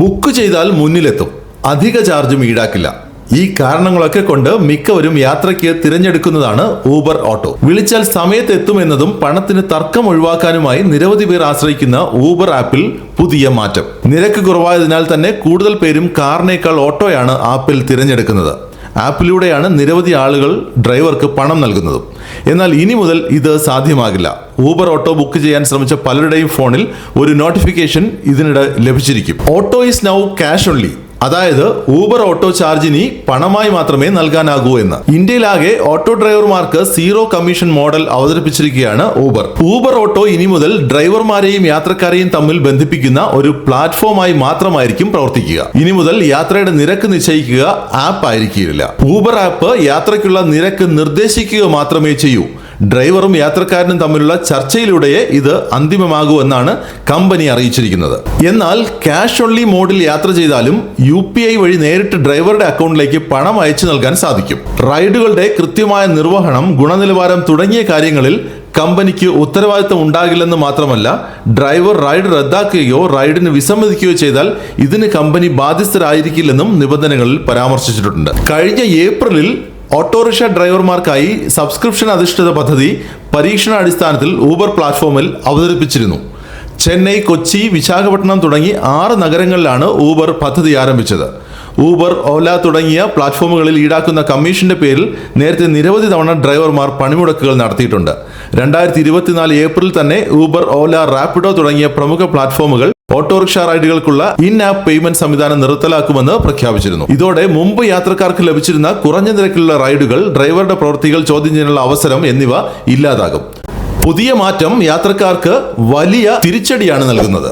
Book ചെയ്താൽ മുന്നിലെത്തും. അധിക ചാർജും ഈടാക്കില്ല. ഈ കാരണങ്ങളൊക്കെ കൊണ്ട് മിക്കവരും യാത്രയ്ക്ക് തിരഞ്ഞെടുക്കുന്നതാണ് ഊബർ ഓട്ടോ. വിളിച്ചാൽ സമയത്ത് എത്തുമെന്നതും പണത്തിന് തർക്കം ഒഴിവാക്കാനുമായി നിരവധി പേർ ആശ്രയിക്കുന്ന ഊബർ ആപ്പിൽ പുതിയ മാറ്റം. നിരക്ക് കുറവായതിനാൽ തന്നെ കൂടുതൽ പേരും കാറിനേക്കാൾ ഓട്ടോയാണ് ആപ്പിൽ തിരഞ്ഞെടുക്കുന്നത്. ആപ്പിലൂടെയാണ് നിരവധി ആളുകൾ ഡ്രൈവർക്ക് പണം നൽകുന്നതും. എന്നാൽ ഇനി മുതൽ ഇത് സാധ്യമാകില്ല. ഊബർ ഓട്ടോ ബുക്ക് ചെയ്യാൻ ശ്രമിച്ച പലരുടെയും ഫോണിൽ ഒരു നോട്ടിഫിക്കേഷൻ ഇതിനിടെ ലഭിച്ചിരിക്കും. Auto is now cash only. അതായത് ഊബർ ഓട്ടോ ചാർജിനി പണമായി മാത്രമേ നൽകാനാകൂ എന്ന്. ഇന്ത്യയിലാകെ ഓട്ടോ ഡ്രൈവർമാർക്ക് സീറോ കമ്മീഷൻ മോഡൽ അവതരിപ്പിച്ചിരിക്കുകയാണ് ഊബർ. ഊബർ ഓട്ടോ ഇനി മുതൽ ഡ്രൈവർമാരെയും യാത്രക്കാരെയും തമ്മിൽ ബന്ധിപ്പിക്കുന്ന ഒരു പ്ലാറ്റ്ഫോമായി മാത്രമായിരിക്കും പ്രവർത്തിക്കുക. ഇനി മുതൽ യാത്രയുടെ നിരക്ക് നിശ്ചയിക്കുക ആപ്പ് ആയിരിക്കില്ല. ഊബർ ആപ്പ് യാത്രയ്ക്കുള്ള നിരക്ക് നിർദ്ദേശിക്കുക മാത്രമേ ചെയ്യൂ. ഡ്രൈവറും യാത്രക്കാരനും തമ്മിലുള്ള ചർച്ചയിലൂടെയേ ഇത് അന്തിമമാകൂ എന്നാണ് കമ്പനി അറിയിച്ചിരിക്കുന്നത്. എന്നാൽ ക്യാഷ് ഓൺലി മോഡിൽ യാത്ര ചെയ്താലും യു പി ഐ വഴി നേരിട്ട് ഡ്രൈവറുടെ അക്കൗണ്ടിലേക്ക് പണം അയച്ചു നൽകാൻ സാധിക്കും. റൈഡുകളുടെ കൃത്യമായ നിർവഹണം ഗുണനിലവാരം തുടങ്ങിയ കാര്യങ്ങളിൽ കമ്പനിക്ക് ഉത്തരവാദിത്തം ഉണ്ടാകില്ലെന്ന് മാത്രമല്ല ഡ്രൈവർ റൈഡ് റദ്ദാക്കുകയോ റൈഡിന് വിസമ്മതിക്കുകയോ ചെയ്താൽ ഇതിന് കമ്പനി ബാധ്യസ്ഥരായിരിക്കില്ലെന്നും നിബന്ധനകളിൽ പരാമർശിച്ചിട്ടുണ്ട്. കഴിഞ്ഞ ഏപ്രിലിൽ ഓട്ടോറിക്ഷ ഡ്രൈവർമാർക്കായി സബ്സ്ക്രിപ്ഷൻ അധിഷ്ഠിത പദ്ധതി പരീക്ഷണാടിസ്ഥാനത്തിൽ ഊബർ പ്ലാറ്റ്ഫോമിൽ അവതരിപ്പിച്ചിരുന്നു. ചെന്നൈ കൊച്ചി വിശാഖപട്ടണം തുടങ്ങി ആറ് നഗരങ്ങളിലാണ് ഊബർ പദ്ധതി ആരംഭിച്ചത്. ഊബർ ഓല തുടങ്ങിയ പ്ലാറ്റ്ഫോമുകളിൽ ഈടാക്കുന്ന കമ്മീഷന്റെ പേരിൽ നേരത്തെ നിരവധി തവണ ഡ്രൈവർമാർ പണിമുടക്കുകൾ നടത്തിയിട്ടുണ്ട്. രണ്ടായിരത്തി ഇരുപത്തിനാല് ഏപ്രിൽ തന്നെ ഊബർ ഓല റാപ്പിഡോ തുടങ്ങിയ പ്രമുഖ പ്ലാറ്റ്ഫോമുകൾ ഓട്ടോറിക്ഷ റൈഡുകൾക്കുള്ള ഇൻ ആപ്പ് പേയ്മെന്റ് സംവിധാനം നിർത്തലാക്കുമെന്ന് പ്രഖ്യാപിച്ചിരുന്നു. ഇതോടെ മുമ്പ് യാത്രക്കാർക്ക് ലഭിച്ചിരുന്ന കുറഞ്ഞ നിരക്കിലുള്ള റൈഡുകൾ ഡ്രൈവറുടെ പ്രവൃത്തികൾ ചോദ്യം ചെയ്യാനുള്ള അവസരം എന്നിവ ഇല്ലാതാകും. പുതിയ മാറ്റം യാത്രക്കാർക്ക് വലിയ തിരിച്ചടിയാണ് നൽകുന്നത്.